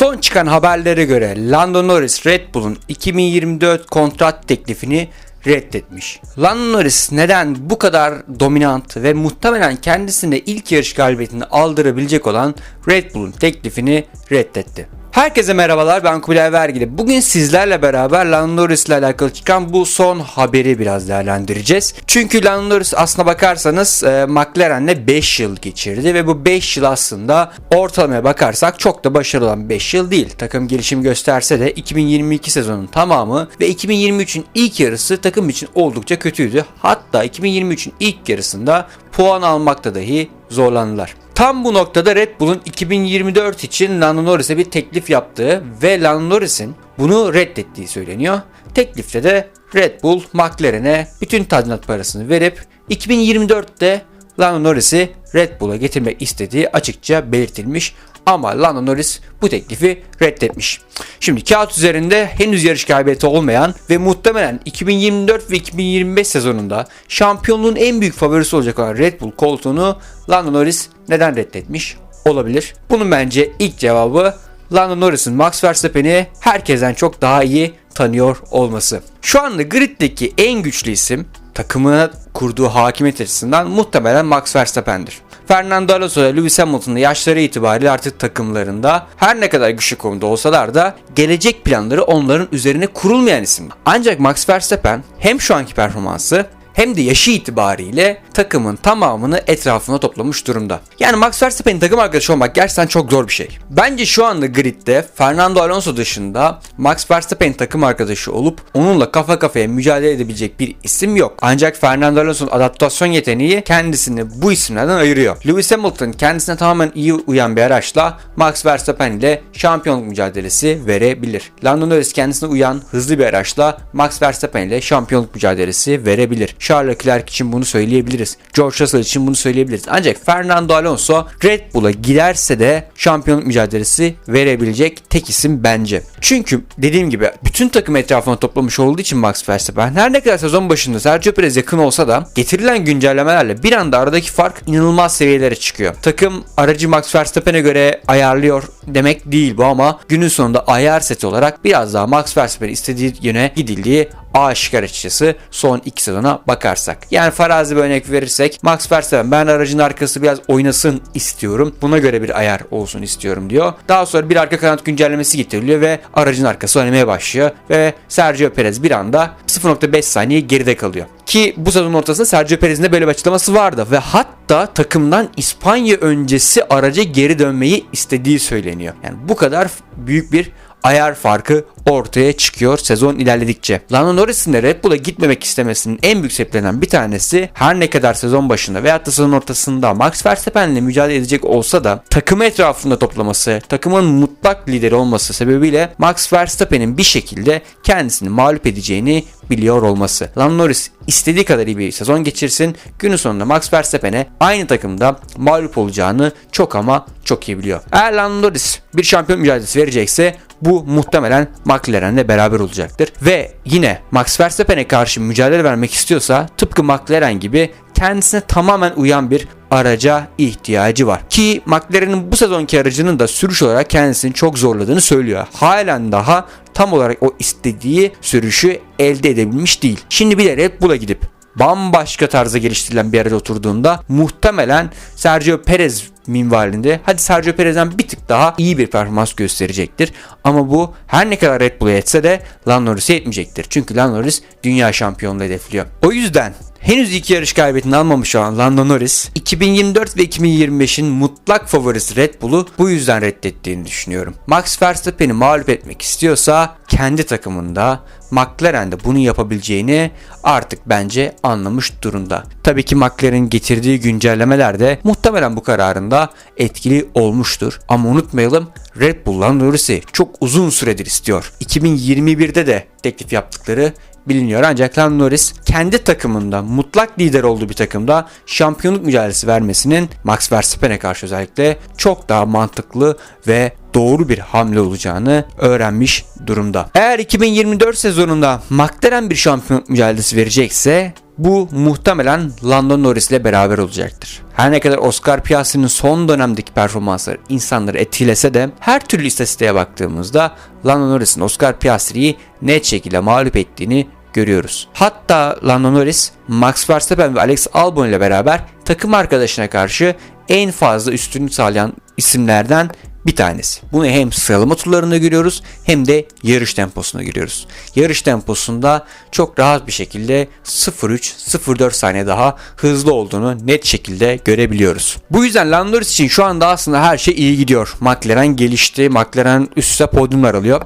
Son çıkan haberlere göre Lando Norris Red Bull'un 2024 kontrat teklifini reddetmiş. Lando Norris neden bu kadar dominant ve muhtemelen kendisine ilk yarış galibiyetini aldırabilecek olan Red Bull'un teklifini reddetti. Herkese merhabalar ben Kubilay Vergili. Bugün sizlerle beraber Lando Norris ile alakalı çıkan bu son haberi biraz değerlendireceğiz. Çünkü Lando Norris aslına bakarsanız e, McLaren'le 5 yıl geçirdi ve bu 5 yıl aslında ortalamaya bakarsak çok da başarılı olan 5 yıl değil. Takım gelişim gösterse de 2022 sezonun tamamı ve 2023'ün ilk yarısı takım için oldukça kötüydü. Hatta 2023'ün ilk yarısında puan almakta dahi zorlandılar. Tam bu noktada Red Bull'un 2024 için Lando Norris'e bir teklif yaptığı ve Lando Norris'in bunu reddettiği söyleniyor. Teklifte de Red Bull McLaren'e bütün tazminat parasını verip 2024'te Lando Norris'i Red Bull'a getirmek istediği açıkça belirtilmiş. Ama Lando Norris bu teklifi reddetmiş. Şimdi kağıt üzerinde henüz yarış galibiyeti olmayan ve muhtemelen 2024 ve 2025 sezonunda şampiyonluğun en büyük favorisi olacak olan Red Bull koltuğunu Lando Norris neden reddetmiş olabilir? Bunun bence ilk cevabı Lando Norris'in Max Verstappen'i herkesten çok daha iyi tanıyor olması. Şu anda griddeki en güçlü isim takımına kurduğu hakimiyet açısından muhtemelen Max Verstappen'dir. Fernando Alonso ve Lewis Hamilton'da yaşları itibariyle artık takımlarında her ne kadar güçlü konumda olsalar da gelecek planları onların üzerine kurulmayan isim. Ancak Max Verstappen hem şu anki performansı hem de yaşı itibariyle takımın tamamını etrafına toplamış durumda. Yani Max Verstappen'in takım arkadaşı olmak gerçekten çok zor bir şey. Bence şu anda gridde Fernando Alonso dışında Max Verstappen'in takım arkadaşı olup onunla kafa kafaya mücadele edebilecek bir isim yok. Ancak Fernando Alonso'nun adaptasyon yeteneği kendisini bu isimlerden ayırıyor. Lewis Hamilton kendisine tamamen iyi uyan bir araçla Max Verstappen ile şampiyonluk mücadelesi verebilir. Lando Norris kendisine uyan hızlı bir araçla Max Verstappen ile şampiyonluk mücadelesi verebilir. Charles Leclerc için bunu söyleyebiliriz. George Russell için bunu söyleyebiliriz. Ancak Fernando Alonso Red Bull'a giderse de şampiyonluk mücadelesi verebilecek tek isim bence. Çünkü dediğim gibi bütün takım etrafına toplamış olduğu için Max Verstappen her ne kadar sezon başında Sergio Perez yakın olsa da getirilen güncellemelerle bir anda aradaki fark inanılmaz seviyelere çıkıyor. Takım aracı Max Verstappen'e göre ayarlıyor demek değil bu ama günün sonunda ayar seti olarak biraz daha Max Verstappen istediği yöne gidildiği aşikar açıkçası son iki sezona bakarsak. Yani farazi bir örnek verirsek Max Verstappen ben aracın arkası biraz oynasın istiyorum. Buna göre bir ayar olsun istiyorum diyor. Daha sonra bir arka kanat güncellemesi getiriliyor ve aracın arkası oynamaya başlıyor ve Sergio Perez bir anda 0.5 saniye geride kalıyor. Ki bu sezonun ortasında Sergio Perez'in de böyle bir açıklaması vardı ve hatta takımdan İspanya öncesi araca geri dönmeyi istediği söyleniyor. Yani bu kadar büyük bir ayar farkı ortaya çıkıyor sezon ilerledikçe. Lando Norris'in de Red Bull'a gitmemek istemesinin en büyük sebeplerinden bir tanesi her ne kadar sezon başında veya da sezon ortasında Max Verstappen'le mücadele edecek olsa da takımı etrafında toplaması, takımın mutlak lideri olması sebebiyle Max Verstappen'in bir şekilde kendisini mağlup edeceğini biliyor olması. Lando Norris istediği kadar iyi bir sezon geçirsin. Günün sonunda Max Verstappen'e aynı takımda mağlup olacağını çok ama çok iyi biliyor. Eğer Lando Norris bir şampiyon mücadelesi verecekse bu muhtemelen McLaren'le beraber olacaktır. Ve yine Max Verstappen'e karşı mücadele vermek istiyorsa tıpkı McLaren gibi kendisine tamamen uyan bir araca ihtiyacı var. Ki McLaren'in bu sezonki aracının da sürüş olarak kendisini çok zorladığını söylüyor. Halen daha tam olarak o istediği sürüşü elde edebilmiş değil. Şimdi bir de Red Bull'a gidip bambaşka tarzda geliştirilen bir araca oturduğunda muhtemelen Sergio Perez minvalinde hadi Sergio Perez'den bir tık daha iyi bir performans gösterecektir. Ama bu her ne kadar Red Bull'a yetse de Lando Norris'e yetmeyecektir. Çünkü Lando Norris dünya şampiyonluğu hedefliyor. O yüzden henüz iki yarış kaybetini almamış olan Lando Norris 2024 ve 2025'in mutlak favorisi Red Bull'u bu yüzden reddettiğini düşünüyorum. Max Verstappen'i mağlup etmek istiyorsa kendi takımında McLaren'de bunu yapabileceğini artık bence anlamış durumda. Tabii ki McLaren'in getirdiği güncellemeler de muhtemelen bu kararında etkili olmuştur. Ama unutmayalım Red Bull Norris'i çok uzun süredir istiyor. 2021'de de teklif yaptıkları biliniyor. Ancak Lando Norris kendi takımında mutlak lider olduğu bir takımda şampiyonluk mücadelesi vermesinin Max Verstappen'e karşı özellikle çok daha mantıklı ve doğru bir hamle olacağını öğrenmiş durumda. Eğer 2024 sezonunda McLaren bir şampiyonluk mücadelesi verecekse bu muhtemelen Lando Norris ile beraber olacaktır. Her ne kadar Oscar Piastri'nin son dönemdeki performansları insanları etkilese de her türlü istatistiğe baktığımızda Lando Norris'in Oscar Piastri'yi net şekilde mağlup ettiğini görüyoruz. Hatta Lando Norris, Max Verstappen ve Alex Albon ile beraber takım arkadaşına karşı en fazla üstünlük sağlayan isimlerden bir tanesi. Bunu hem sıralama turlarında görüyoruz hem de yarış temposunda görüyoruz. Yarış temposunda çok rahat bir şekilde 0.3-0.4 saniye daha hızlı olduğunu net şekilde görebiliyoruz. Bu yüzden Lando için şu anda aslında her şey iyi gidiyor. McLaren gelişti. McLaren üst üste podyumlar alıyor.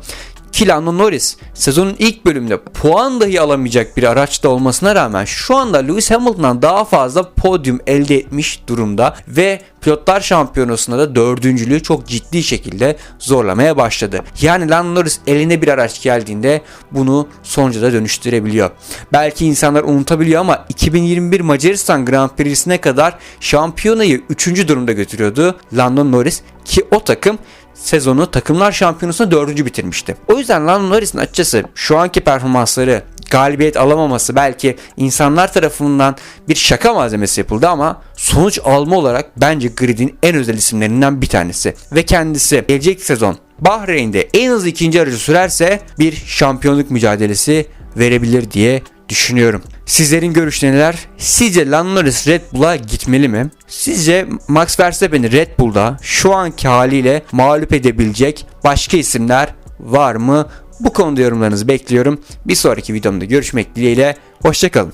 Ki Lando Norris sezonun ilk bölümünde puan dahi alamayacak bir araçta olmasına rağmen şu anda Lewis Hamilton'dan daha fazla podyum elde etmiş durumda ve pilotlar şampiyonasında da dördüncülüğü çok ciddi şekilde zorlamaya başladı. Yani Lando Norris eline bir araç geldiğinde bunu sonuca da dönüştürebiliyor. Belki insanlar unutabiliyor ama 2021 Macaristan Grand Prix'sine kadar şampiyonayı 3. durumda götürüyordu Lando Norris ki o takım sezonu takımlar şampiyonasında dördüncü bitirmişti. O yüzden Lando Norris'in açıkçası şu anki performansları galibiyet alamaması belki insanlar tarafından bir şaka malzemesi yapıldı ama sonuç alma olarak bence gridin en özel isimlerinden bir tanesi. Ve kendisi gelecek sezon Bahreyn'de en hızlı ikinci aracı sürerse bir şampiyonluk mücadelesi verebilir diye düşünüyorum. Sizlerin görüşleri neler? Sizce Lando Norris Red Bull'a gitmeli mi? Sizce Max Verstappen'i Red Bull'da şu anki haliyle mağlup edebilecek başka isimler var mı? Bu konuda yorumlarınızı bekliyorum. Bir sonraki videomda görüşmek dileğiyle. Hoşçakalın.